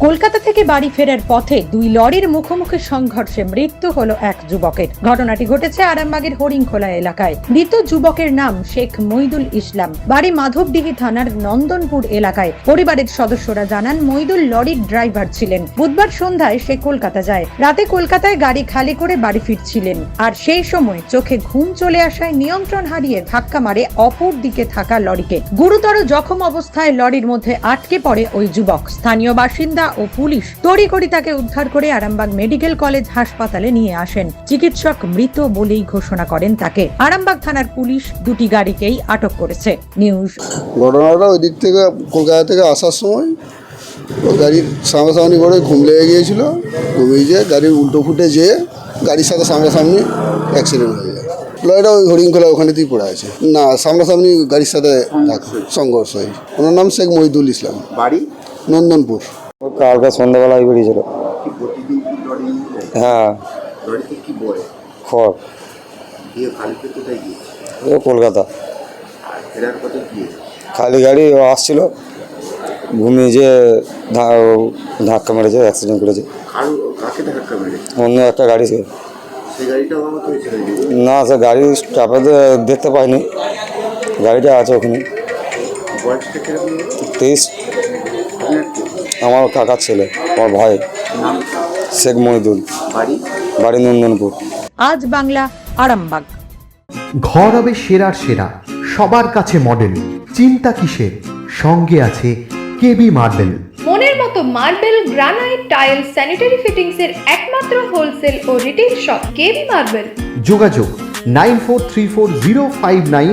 কলকাতা থেকে বাড়ি ফেরার পথে দুই লরির মুখোমুখি সংঘর্ষে মৃত্যু হলো এক যুবকের। ঘটনাটি ঘটেছে আরামবাগের হরিংখোলা এলাকায়। মৃত যুবকের নাম শেখ মইদুল ইসলাম। বাড়ি মাধবডিহি থানার নন্দনপুর এলাকায়। পরিবারের সদস্যরা জানান, মইদুল লরির ড্রাইভার ছিলেন। বুধবার সন্ধ্যায় সে কলকাতা যায়। রাতে কলকাতায় গাড়ি খালি করে বাড়ি ফিরছিলেন। আর সেই সময় চোখে ঘুম চলে আসায় নিয়ন্ত্রণ হারিয়ে ধাক্কা মারে অপর দিকে থাকা লরিকে। গুরুতর জখম অবস্থায় লরির মধ্যে আটকে পড়ে ওই যুবক। স্থানীয় বাসিন্দা ও পুলিশ তড়িঘড়ি তাকে উদ্ধার করে আরামবাগ মেডিকেল কলেজ হাসপাতালে নিয়ে আসেন। চিকিৎসক মৃত বলেই ঘোষণা করেন তাকে। আরামবাগ থানার পুলিশ দুটি গাড়িকেই আটক করেছে। নিউজ ঘটনাটা ওই দিক থেকে কলকাতা থেকে আসার সময় ও গাড়ির সামনাসামনি করে ঘুম লেগে গিয়েছিল। ঘুমিয়ে যেয়ে গাড়ির উল্টো ফুটে যেয়ে গাড়ির সাথে সামনাসামনি অ্যাক্সিডেন্ট হয়ে যায় লরিটা ওই হরিণখোলা ওখানেতেই পড়ে আছে। না সামনাসামনি গাড়ির সাথে সংঘর্ষ হয়। ওনার নাম শেখ মহিদুল ইসলাম। বাড়ি? নন্দনপুর। কালকে সন্ধ্যাবেলায় বেরিয়েছিল। হ্যাঁ। খড়। কলকাতা। খালি গাড়ি ও আসছিল। ঘুমিয়ে যে ধাক্কা মেরেছে অ্যাক্সিডেন্ট করেছে। অন্য একটা গাড়ি। ছিল না সে গাড়ি স্টাফে দেখতে পাইনি। গাড়িটা আছে ওখানে? তেইশ? আমার কাকার ছেলে আমার ভাই শেখ মহিদুল। বাড়ি বাড়ি নন্দনপুর। আজ বাংলা আরামবাগ। ঘর হবে সেরার সেরা সবার কাছে মডেল চিন্তা কিসের? সঙ্গে আছে কেবি মার্বেল। মনের মতো marble granite tile sanitary fittings এর একমাত্র হোলসেল ও রিটেল শপ কেবি মার্বেল। যোগাযোগ nine four three four zero five nine